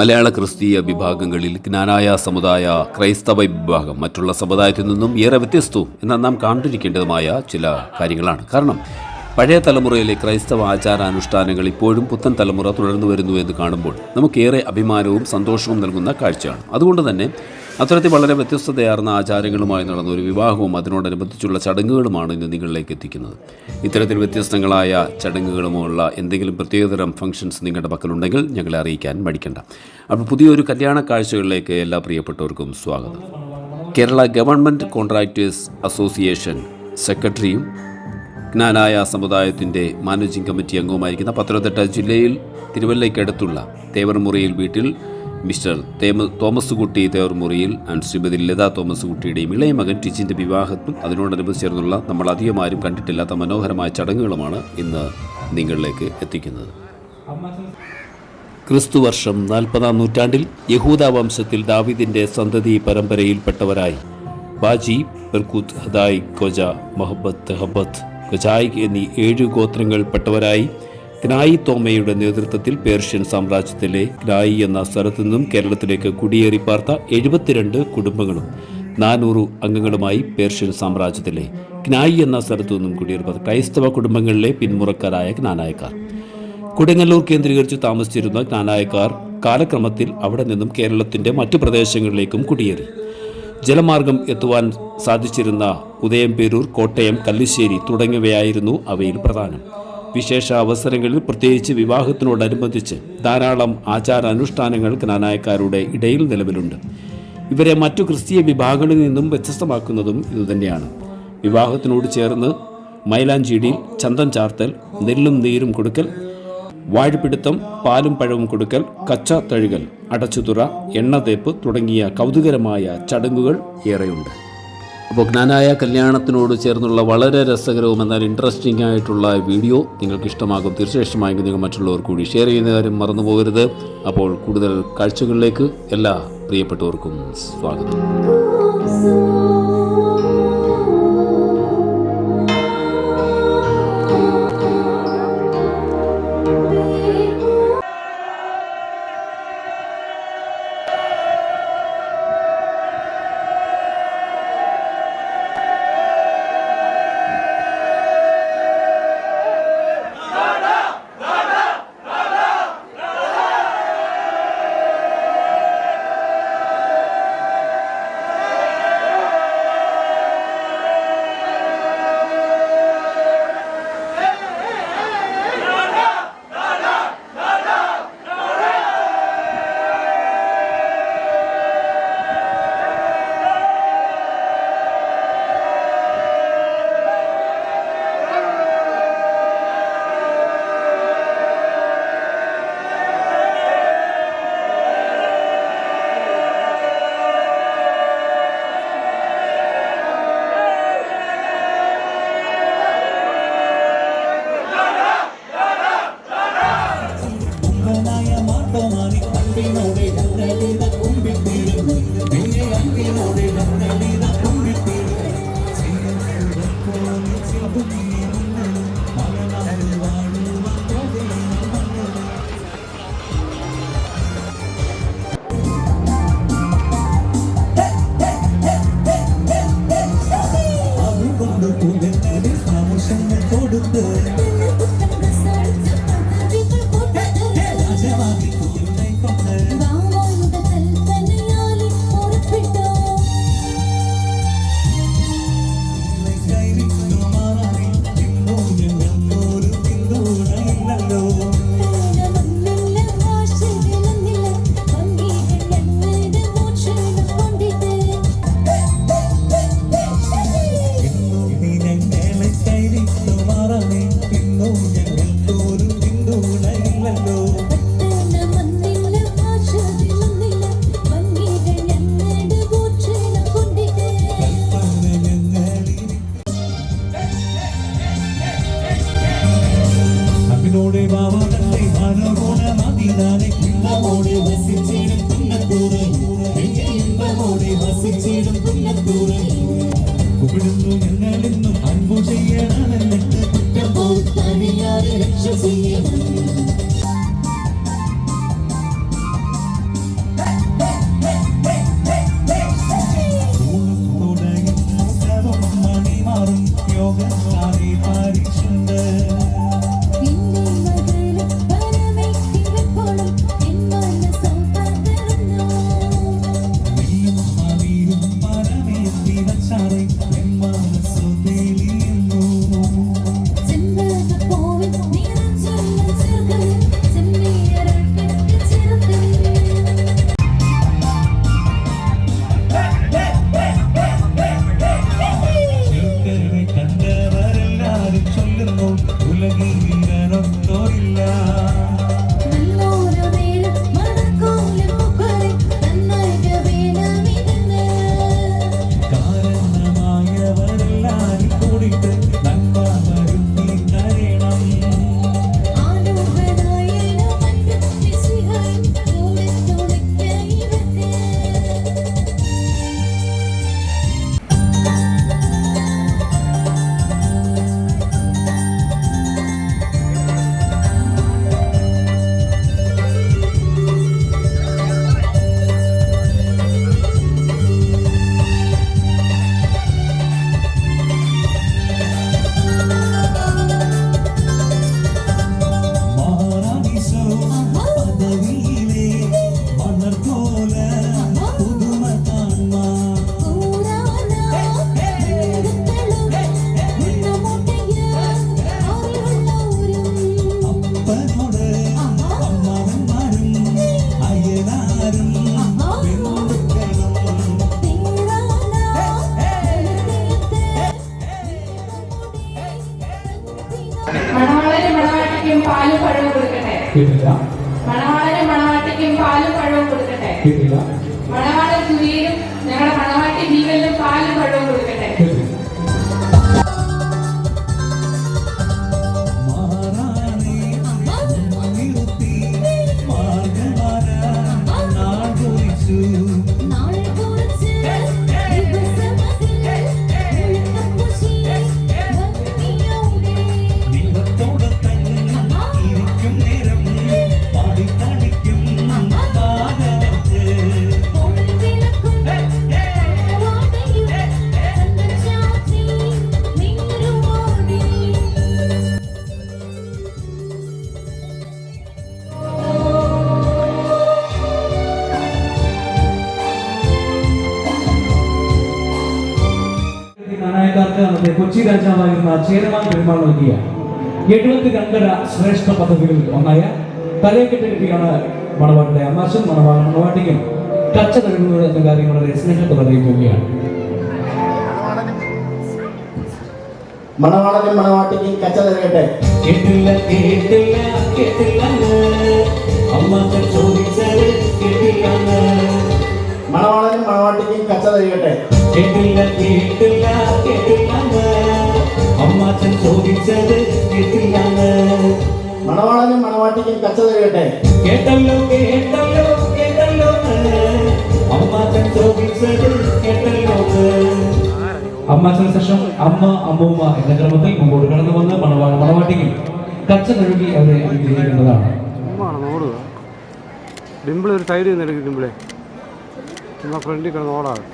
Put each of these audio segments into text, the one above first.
മലയാള ക്രിസ്തീയ വിഭാഗങ്ങളിൽ ജ്ഞാനായ സമുദായ ക്രൈസ്തവ വിഭാഗം മറ്റുള്ള സമുദായത്തിൽ നിന്നും ഏറെ വ്യത്യസ്തവും എന്നാൽ നാം കണ്ടിരിക്കേണ്ടതുമായ ചില കാര്യങ്ങളാണ്. കാരണം പഴയ തലമുറയിലെ ക്രൈസ്തവ ആചാരാനുഷ്ഠാനങ്ങൾ ഇപ്പോഴും പുത്തൻ തലമുറ തുടർന്നു വരുന്നു എന്ന് കാണുമ്പോൾ നമുക്കേറെ അഭിമാനവും സന്തോഷവും നൽകുന്ന കാഴ്ചയാണ്. അതുകൊണ്ട് തന്നെ അത്തരത്തിൽ വളരെ വ്യത്യസ്തതയാർന്ന ആചാരങ്ങളുമായി നടന്ന ഒരു വിവാഹവും അതിനോടനുബന്ധിച്ചുള്ള ചടങ്ങുകളുമാണ് ഇന്ന് നിങ്ങളിലേക്ക് എത്തിക്കുന്നത്. ഇത്തരത്തിൽ വ്യത്യസ്തങ്ങളായ ചടങ്ങുകളുമുള്ള എന്തെങ്കിലും പ്രത്യേകതരം ഫംഗ്ഷൻസ് നിങ്ങളുടെ പക്കലുണ്ടെങ്കിൽ ഞങ്ങളെ അറിയിക്കാൻ മടിക്കണ്ട. അപ്പോൾ പുതിയൊരു കല്യാണ കാഴ്ചകളിലേക്ക് എല്ലാ പ്രിയപ്പെട്ടവർക്കും സ്വാഗതം. കേരള ഗവൺമെന്റ് കോൺട്രാക്ടേഴ്സ് അസോസിയേഷൻ സെക്രട്ടറിയും ജ്ഞാനായ സമുദായത്തിന്റെ മാനേജിംഗ് കമ്മിറ്റി അംഗവുമായിരിക്കുന്ന പത്തനംതിട്ട ജില്ലയിൽ തിരുവല്ലയ്ക്കടുത്തുള്ള തേവർമുറിയിൽ വീട്ടിൽ മിസ്റ്റർ തേമ തോമസ് കുട്ടി തേർമുറിയിൽ ആൻഡ് ശ്രീമതി ലത തോമസ് കുട്ടിയുടെയും ഇളയ മകൻ ടിച്ചിന്റെ വിവാഹത്തും അതിനോടനുബന്ധിച്ച് ചേർന്നുള്ള നമ്മൾ അധികം ആരും കണ്ടിട്ടില്ലാത്ത മനോഹരമായ ചടങ്ങുകളുമാണ് ഇന്ന് നിങ്ങളിലേക്ക് എത്തിക്കുന്നത്. ക്രിസ്തുവർഷം നാൽപ്പതാം നൂറ്റാണ്ടിൽ യഹൂദ വംശത്തിൽ ദാവിദിന്റെ സന്തതി പരമ്പരയിൽപ്പെട്ടവരായി ബാജി ബർക്കൂത്ത് ഹദായ് കൊജ മൊഹബത്ത് ഹബത്ത് കൊജായ് എന്നീ ഏഴു ഗോത്രങ്ങൾപ്പെട്ടവരായി ഗ്നായി തോമയുടെ നേതൃത്വത്തിൽ പേർഷ്യൻ സാമ്രാജ്യത്തിലെ ഗ്നായി എന്ന സ്ഥലത്തു നിന്നും കേരളത്തിലേക്ക് കുടിയേറി പാർത്ത എഴുപത്തിരണ്ട് കുടുംബങ്ങളും നാനൂറ് അംഗങ്ങളുമായി പേർഷ്യൻ സാമ്രാജ്യത്തിലെ ഗ്നായി എന്ന സ്ഥലത്തു നിന്നും കുടിയേറി ക്രൈസ്തവ കുടുംബങ്ങളിലെ പിന്മുറക്കാരായ ജ്ഞാനായക്കാർ. കൊടുങ്ങല്ലൂർ കേന്ദ്രീകരിച്ച് താമസിച്ചിരുന്ന ജ്ഞാനായക്കാർ കാലക്രമത്തിൽ അവിടെ നിന്നും കേരളത്തിന്റെ മറ്റു പ്രദേശങ്ങളിലേക്കും കുടിയേറി. ജലമാർഗം എത്തുവാൻ സാധിച്ചിരുന്ന ഉദയംപേരൂർ കോട്ടയം കല്ലിശ്ശേരി തുടങ്ങിയവയായിരുന്നു അവയിൽ പ്രധാനം. വിശേഷ അവസരങ്ങളിൽ പ്രത്യേകിച്ച് വിവാഹത്തിനോടനുബന്ധിച്ച് ധാരാളം ആചാരാനുഷ്ഠാനങ്ങൾ കനാനായക്കാരുടെ ഇടയിൽ നിലവിലുണ്ട്. ഇവരെ മറ്റു ക്രിസ്തീയ വിഭാഗങ്ങളിൽ നിന്നും വ്യത്യസ്തമാക്കുന്നതും ഇതുതന്നെയാണ്. വിവാഹത്തിനോട് ചേർന്ന് മൈലാഞ്ചിടിയിൽ ചന്തം ചാർത്തൽ നെല്ലും നീരും കൊടുക്കൽ വാഴപ്പിടുത്തം പാലും പഴവും കൊടുക്കൽ കച്ച തഴുകൽ അടച്ചുതുറ എണ്ണ തേപ്പ് തുടങ്ങിയ കൗതുകരമായ ചടങ്ങുകൾ ഏറെയുണ്ട്. അപ്പോൾ ജ്ഞാനായ കല്യാണത്തിനോട് ചേർന്നുള്ള വളരെ രസകരവും എന്നാൽ ഇൻട്രസ്റ്റിംഗ് ആയിട്ടുള്ള വീഡിയോ നിങ്ങൾക്ക് ഇഷ്ടമാകും തീർച്ചയായിട്ടും നിങ്ങൾ മറ്റുള്ളവർ കൂടി ഷെയർ ചെയ്യുന്ന കാര്യം മറന്നു പോകരുത്. അപ്പോൾ കൂടുതൽ കാഴ്ചകളിലേക്ക് എല്ലാ പ്രിയപ്പെട്ടവർക്കും സ്വാഗതം. 给你了 നാണയക്കാർക്ക് കൊച്ചി രാജാവായിരുന്ന ചേരമാൻ പെരുമാൾ നൽകിയ എഴുപത്തി രണ്ടര ശ്രേഷ്ഠ പദ്ധതികളിൽ ഒന്നായ തലയെക്കെട്ട് കെട്ടിയാണ് മണവാട്ടിയുടെ അമ്മാശൻ മണവാ മണവാട്ടിക്കും കച്ച നൽകുന്നത് എന്ന കാര്യം വളരെ സ്നേഹത്തോടെ അറിയിക്കുകയാണ്. മണവാളനും മണവാട്ടിക്കും കച്ച തരകട്ടെ കേട്ടില്ല കേട്ടില്ല കേട്ടില്ല. അമ്മ ചോദിച്ചത് കേട്ടില്ല. മണവാളനും മണവാട്ടിക്കും കച്ച തരകട്ടെ കേട്ടില്ല കേട്ടില്ല കേട്ടില്ല അമ്മാച്ചൻ ചോദിച്ചത് കേട്ടില്ല മണവാളനും മണവാട്ടിക്കും കച്ച തരകട്ടെ കേട്ടല്ലോ കേട്ടല്ലോ കേട്ടല്ലോ അമ്മാച്ചൻ ചോദിച്ചത് കേട്ടല്ലോ അമ്മാച്ചന് ശേഷം അമ്മ അമ്മൂമ്മ എന്ന ക്രമത്തിൽ മുമ്പോട്ട് കടന്നു വന്ന് മണവാള മണവാട്ടിക്കും കച്ച കഴുകി അവരെ അനുഗ്രഹിക്കുന്നതാണ് ഡിംപിൾ ഒരു സൈഡിൽ നിന്ന് എടുക്കും ഡിംപിളെ ഫ്രണ്ടിൽ കിടന്ന് ഓടാതെ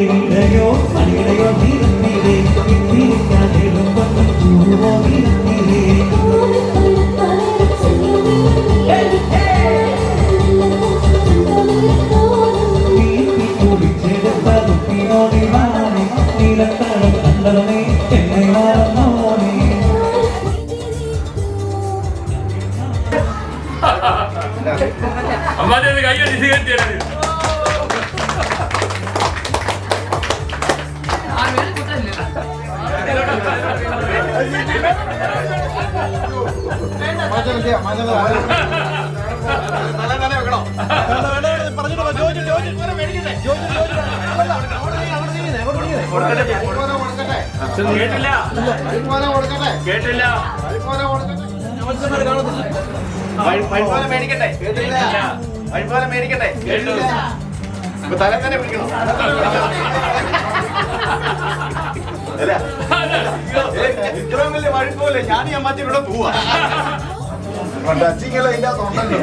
ശ്രീവാണിയിലെയോ മണിയിലെയോ നിരത്തിലേ തിരിക്കാതെയും പൂവോ നിരത്തിലേ നീട്ടി കുടിച്ചെടുത്തതുപ്പിനോടി വാണി നീലത്തടം കണ്ടവനെ എന്നെ കേട്ടില്ല. കേട്ടില്ല മേടിക്കട്ടെ മേടിക്കട്ടെ കേട്ടില്ല തല തന്നെ പിടിക്കണം ഇത്രയും വലിയ വഴുക്കോലെ ഞാൻ ഈ അമ്മച്ചിലൂടെ പോവാ. ടച്ചിങ്ങല്ല ഇതിന്റെ അകത്തുണ്ടല്ലോ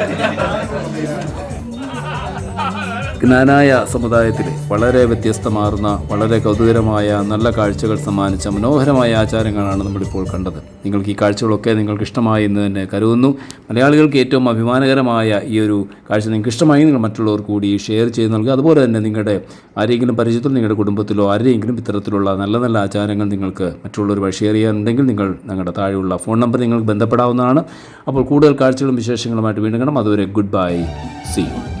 ജ്ഞാനായ സമുദായത്തിലെ വളരെ വ്യത്യസ്തമാർന്ന വളരെ കൗതുകരമായ നല്ല കാഴ്ചകൾ സമ്മാനിച്ച മനോഹരമായ ആചാരങ്ങളാണ് നമ്മളിപ്പോൾ കണ്ടത്. നിങ്ങൾക്ക് ഈ കാഴ്ചകളൊക്കെ നിങ്ങൾക്ക് ഇഷ്ടമായി എന്ന് തന്നെ കരുതുന്നു. മലയാളികൾക്ക് ഏറ്റവും അഭിമാനകരമായ ഈ ഒരു കാഴ്ച നിങ്ങൾക്ക് ഇഷ്ടമായി നിങ്ങൾ മറ്റുള്ളവർ കൂടി ഷെയർ ചെയ്ത് നൽകുക. അതുപോലെ തന്നെ നിങ്ങളുടെ ആരെങ്കിലും പരിചയത്തിലോ നിങ്ങളുടെ കുടുംബത്തിലോ ആരെയെങ്കിലും ഇത്തരത്തിലുള്ള നല്ല നല്ല ആചാരങ്ങൾ നിങ്ങൾക്ക് മറ്റുള്ളവർ വഴി ഷെയർ ചെയ്യാനുണ്ടെങ്കിൽ നിങ്ങൾ ഞങ്ങളുടെ താഴെയുള്ള ഫോൺ നമ്പർ നിങ്ങൾക്ക് ബന്ധപ്പെടാവുന്നതാണ്. അപ്പോൾ കൂടുതൽ കാഴ്ചകളും വിശേഷങ്ങളുമായിട്ട് വീണ്ടും കാണാം. അതുവരെ ഗുഡ് ബൈ സി യു